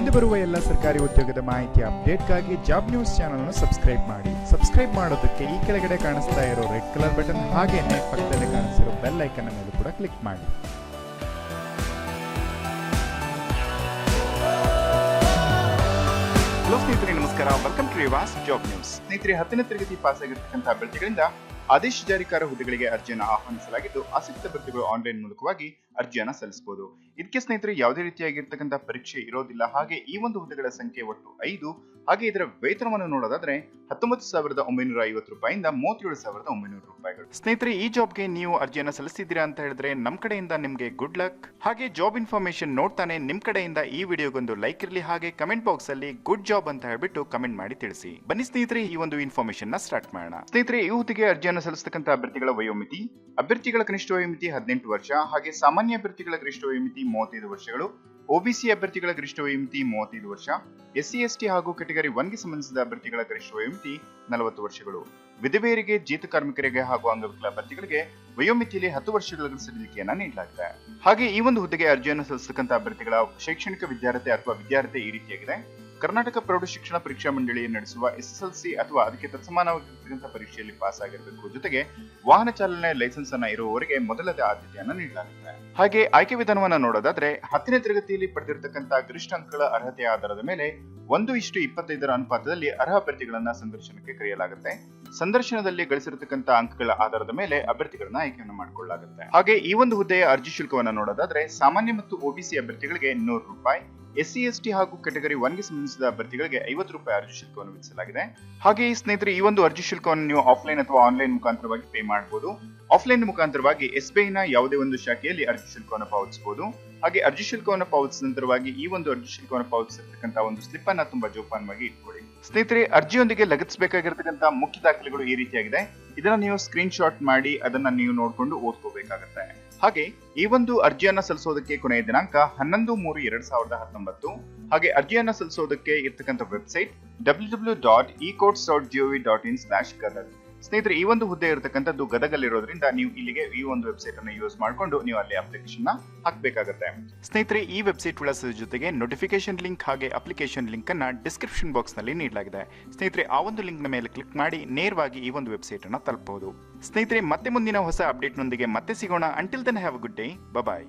ಇಲ್ಲಿ ಬರುವ ಎಲ್ಲ ಸರ್ಕಾರಿ ಉದ್ಯೋಗದ ಮಾಹಿತಿ ಅಪ್ಡೇಟ್ಗಾಗಿ ಜಾಬ್ ನ್ಯೂಸ್ ಚಾನಲ್ ಅನ್ನು ಸಬ್ಸ್ಕ್ರೈಬ್ ಮಾಡಿ. ಸಬ್ಸ್ಕ್ರೈಬ್ ಮಾಡೋದಕ್ಕೆ ಈ ಕೆಳಗಡೆ ಕಾಣಿಸ್ತಾ ಇರೋ ರೆಡ್ ಕಲರ್ ಬಟನ್ ಹಾಗೇನೆ ಪಕ್ಕದಲ್ಲಿ ಕಾಣಿಸಿರೋ ಬೆಲ್ ಐಕನ್ ಮೇಲೆ ಕೂಡ ಕ್ಲಿಕ್ ಮಾಡಿ. ಹಲೋ ಸ್ನೇಹಿತರೆ, ನಮಸ್ಕಾರ. Welcome to Yuvas job news ಸ್ನೇಹಿತರೆ, ಹತ್ತನೇ ತರಗತಿ ಪಾಸ್ ಆಗಿರ್ತಕ್ಕಂಥ ಅಭ್ಯರ್ಥಿಗಳಿಂದ ಆದೇಶ ಜಾರಿಕಾರ ಹುದ್ದೆಗಳಿಗೆ ಅರ್ಜಿಯನ್ನು ಆಹ್ವಾನಿಸಲಾಗಿದ್ದು, ಆಸಕ್ತ ಅಭ್ಯರ್ಥಿಗಳು ಆನ್ಲೈನ್ ಮೂಲಕವಾಗಿ ಅರ್ಜಿಯನ್ನು ಸಲ್ಲಿಸಬಹುದು. ಇದಕ್ಕೆ ಸ್ನೇಹಿತರೆ, ಯಾವುದೇ ರೀತಿಯಾಗಿರ್ತಕ್ಕಂಥ ಪರೀಕ್ಷೆ ಇರೋದಿಲ್ಲ. ಹಾಗೆ ಈ ಒಂದು ಹುದ್ದೆಗಳ ಸಂಖ್ಯೆ ಒಟ್ಟು ಐದು. ಹಾಗೆ ಇದರ ವೇತನವನ್ನು ನೋಡೋದಾದ್ರೆ, ಹತ್ತೊಂಬತ್ತು ಸಾವಿರದ ಒಂಬೈನೂರ ಐವತ್ತು ರೂಪಾಯಿಂದ ಮೂವತ್ತೇಳು ಸಾವಿರದ ಒಂಬೈನೂರು ರೂಪಾಯಿಗಳು. ಸ್ನೇಹಿತರೆ, ಈ ಜಾಬ್ಗೆ ನೀವು ಅರ್ಜಿಯನ್ನು ಸಲ್ಲಿಸಿದ್ದೀರಾ ಅಂತ ಹೇಳಿದ್ರೆ ನಮ್ಮ ಕಡೆಯಿಂದ ನಿಮಗೆ ಗುಡ್ ಲಕ್ ಹಾಗೆ ಜಾಬ್ ಇನ್ಫಾರ್ಮೇಶನ್ ನೋಡ್ತಾನೆ, ನಿಮ್ ಕಡೆಯಿಂದ ಈ ವಿಡಿಯೋಗೊಂದು ಲೈಕ್ ಇರಲಿ. ಹಾಗೆ ಕಮೆಂಟ್ ಬಾಕ್ಸ್ ಅಲ್ಲಿ ಗುಡ್ ಜಾಬ್ ಅಂತ ಹೇಳ್ಬಿಟ್ಟು ಕಮೆಂಟ್ ಮಾಡಿ ತಿಳಿಸಿ. ಬನ್ನಿ ಸ್ನೇಹಿತರೆ, ಈ ಒಂದು ಇನ್ಫಾರ್ಮೇಶನ್ನ ಸ್ಟಾರ್ಟ್ ಮಾಡೋಣ. ಸ್ನೇಹಿತರೆ, ಈ ಹುದ್ದೆಗೆ ಅರ್ಜಿಯನ್ನು ಸಲ್ಲಿಸತಕ್ಕಂಥ ಅಭ್ಯರ್ಥಿಗಳ ವಯೋಮಿತಿ, ಅಭ್ಯರ್ಥಿಗಳ ಕನಿಷ್ಠ ವಯೋಮಿತಿ ಹದಿನೆಂಟು ವರ್ಷ, ಹಾಗೆ ಸಾಮಾನ್ಯ ಅಭ್ಯರ್ಥಿಗಳ ಗರಿಷ್ಠ ವಯೋಮಿತಿ ಮೂವತ್ತೈದು ವರ್ಷಗಳು ಒಬಿಸಿ ಅಭ್ಯರ್ಥಿಗಳ ಗರಿಷ್ಠ ವಯೋಮಿತಿ ಮೂವತ್ತೈದು ವರ್ಷ, ಎಸ್ಸಿ, ಎಸ್ಟಿ ಹಾಗೂ ಕೆಟಗರಿ ಒನ್ಗೆ ಸಂಬಂಧಿಸಿದ ಅಭ್ಯರ್ಥಿಗಳ ಗರಿಷ್ಠ ವಯೋಮಿತಿ ನಲವತ್ತು ವರ್ಷಗಳು. ವಿಧವೆಯರಿಗೆ, ಜೀತ ಕಾರ್ಮಿಕರಿಗೆ ಹಾಗೂ ಅಂಗವಿಕಲ ಅಭ್ಯರ್ಥಿಗಳಿಗೆ ವಯೋಮಿತಿಯಲ್ಲಿ ಹತ್ತು ವರ್ಷಗಳ ಸಡಿಲಿಕೆಯನ್ನ ನೀಡಲಾಗಿದೆ. ಹಾಗೆ ಈ ಒಂದು ಹುದ್ದೆಗೆ ಅರ್ಜಿಯನ್ನು ಸಲ್ಲಿಸತಕ್ಕಂಥ ಅಭ್ಯರ್ಥಿಗಳ ಶೈಕ್ಷಣಿಕ ವಿದ್ಯಾರ್ಥಿ ಅಥವಾ ವಿದ್ಯಾರ್ಥಿ ಈ ರೀತಿಯಾಗಿದೆ. ಕರ್ನಾಟಕ ಪ್ರೌಢ ಶಿಕ್ಷಣ ಪರೀಕ್ಷಾ ಮಂಡಳಿ ನಡೆಸುವ ಎಸ್ಎಸ್ಎಲ್ಸಿ ಅಥವಾ ಅದಕ್ಕೆ ತತ್ಸಮಾನವಾಗಿರ್ತಕ್ಕಂಥ ಪರೀಕ್ಷೆಯಲ್ಲಿ ಪಾಸ್ ಆಗಿರಬೇಕು ಜೊತೆಗೆ ವಾಹನ ಚಾಲನೆ ಲೈಸೆನ್ಸ್ ಅನ್ನ ಇರುವವರಿಗೆ ಮೊದಲದ ಆದ್ಯತೆಯನ್ನು ನೀಡಲಾಗುತ್ತೆ. ಹಾಗೆ ಆಯ್ಕೆ ವಿಧಾನವನ್ನು ನೋಡೋದಾದ್ರೆ ಹತ್ತನೇ ತರಗತಿಯಲ್ಲಿ ಪಡೆದಿರತಕ್ಕಂಥ ಗರಿಷ್ಠ ಅಂಕಗಳ ಅರ್ಹತೆಯ ಆಧಾರದ ಮೇಲೆ ಒಂದು ಇಷ್ಟು ಇಪ್ಪತ್ತೈದರ ಅನುಪಾತದಲ್ಲಿ ಅರ್ಹ ಅಭ್ಯರ್ಥಿಗಳನ್ನ ಸಂದರ್ಶನಕ್ಕೆ ಕರೆಯಲಾಗುತ್ತೆ. ಸಂದರ್ಶನದಲ್ಲಿ ಗಳಿಸಿರತಕ್ಕಂಥ ಅಂಕಗಳ ಆಧಾರದ ಮೇಲೆ ಅಭ್ಯರ್ಥಿಗಳನ್ನ ಆಯ್ಕೆಯನ್ನು ಮಾಡಿಕೊಳ್ಳಲಾಗುತ್ತೆ. ಹಾಗೆ ಈ ಒಂದು ಹುದ್ದೆಯ ಅರ್ಜಿ ಶುಲ್ಕವನ್ನ ನೋಡೋದಾದ್ರೆ ಸಾಮಾನ್ಯ ಮತ್ತು ಒಬಿಸಿ ಅಭ್ಯರ್ಥಿಗಳಿಗೆ ನೂರು ರೂಪಾಯಿ ಎಸ್ಸಿ ಎಸ್ಟಿ ಹಾಗೂ ಕೆಟಗರಿ ಒನ್ಗೆ ಸಂಬಂಧಿಸಿದ ಅಭ್ಯರ್ಥಿಗಳಿಗೆ ಐವತ್ತು ರೂಪಾಯಿ ಅರ್ಜಿ ಶುಲ್ಕವನ್ನು ವಿಧಿಸಲಾಗಿದೆ. ಹಾಗೆ ಸ್ನೇಹಿತರೆ, ಈ ಒಂದು ಅರ್ಜಿ ಶುಲ್ಕವನ್ನು ನೀವು ಆಫ್ಲೈನ್ ಅಥವಾ ಆನ್ಲೈನ್ ಮುಖಾಂತರವಾಗಿ ಪೇ ಮಾಡಬಹುದು ಆಫ್ಲೈನ್ ಮುಖಾಂತರವಾಗಿ ಎಸ್ಬಿಐನ ಯಾವುದೇ ಒಂದು ಶಾಖೆಯಲ್ಲಿ ಅರ್ಜಿ ಶುಲ್ಕವನ್ನು ಪಾವತಿಸಬಹುದು ಹಾಗೆ ಅರ್ಜಿ ಶುಲ್ಕವನ್ನು ಪಾವತಿಸಿದ ನಂತರವಾಗಿ ಈ ಒಂದು ಅರ್ಜಿ ಶುಲ್ಕವನ್ನು ಪಾವತಿಸಿರ್ತಕ್ಕಂಥ ಒಂದು ಸ್ಲಿಪ್ ಅನ್ನ ತುಂಬಾ ಜೋಪಾನವಾಗಿ ಇಟ್ಕೊಳ್ಳಿ. ಸ್ನೇಹಿತರೆ, ಅರ್ಜಿಯೊಂದಿಗೆ ಲಗತ್ತಿಸಬೇಕಾಗಿರ್ತಕ್ಕಂಥ ಮುಖ್ಯ ದಾಖಲೆಗಳು ಈ ರೀತಿಯಾಗಿದೆ. ಇದನ್ನ ನೀವು ಸ್ಕ್ರೀನ್ ಶಾಟ್ ಮಾಡಿ ಅದನ್ನ ನೀವು ನೋಡಿಕೊಂಡು ಓದ್ಕೋಬೇಕಾಗತ್ತೆ. ಹಾಗೆ ಈ ಒಂದು ಅರ್ಜಿಯನ್ನ ಸಲ್ಲಿಸೋದಕ್ಕೆ ಕೊನೆಯ ದಿನಾಂಕ ಹನ್ನೊಂದು ಮೂರು ಎರಡ್ ಸಾವಿರದ ಹತ್ತೊಂಬತ್ತು. ಹಾಗೆ ಅರ್ಜಿಯನ್ನ ಸಲ್ಲಿಸೋದಕ್ಕೆ ಇರ್ತಕ್ಕಂಥ website W W dot e courts dot GOV dot in slash Gadag ಸ್ನೇಹಿತರೆ, ಈ ಒಂದು ಹುದ್ದೆ ಇರತಕ್ಕಂಥದ್ದು ಗದಗಲ್ಲಿರೋದ್ರಿಂದ ನೀವು ಇಲ್ಲಿಗೆ ಈ ಒಂದು ವೆಬ್ಸೈಟ್ ಅನ್ನು ಯೂಸ್ ಮಾಡಿಕೊಂಡು ನೀವು ಅಲ್ಲಿ ಅಪ್ಲಿಕೇಶನ್ ಹಾಕಬೇಕಾಗುತ್ತೆ. ಸ್ನೇಹಿತರೆ, ಈ ವೆಬ್ಸೈಟ್ ವಿಳಾಸದ ಜೊತೆಗೆ ನೋಟಿಫಿಕೇಶನ್ ಲಿಂಕ್ ಹಾಗೆ ಅಪ್ಲಿಕೇಶನ್ ಲಿಂಕ್ ಅನ್ನ ಡಿಸ್ಕ್ರಿಪ್ಷನ್ ಬಾಕ್ಸ್ನಲ್ಲಿ ನೀಡಲಾಗಿದೆ. ಸ್ನೇಹಿತರೆ, ಆ ಒಂದು ಲಿಂಕ್ನ ಮೇಲೆ ಕ್ಲಿಕ್ ಮಾಡಿ ನೇರವಾಗಿ ಈ ಒಂದು ವೆಬ್ಸೈಟ್ ಅನ್ನು ತಲುಪಬಹುದು ಸ್ನೇಹಿತರೆ, ಮತ್ತೆ ಮುಂದಿನ ಹೊಸ ಅಪ್ಡೇಟ್ ನೊಂದಿಗೆ ಮತ್ತೆ ಸಿಗೋಣ. Until then have good day bye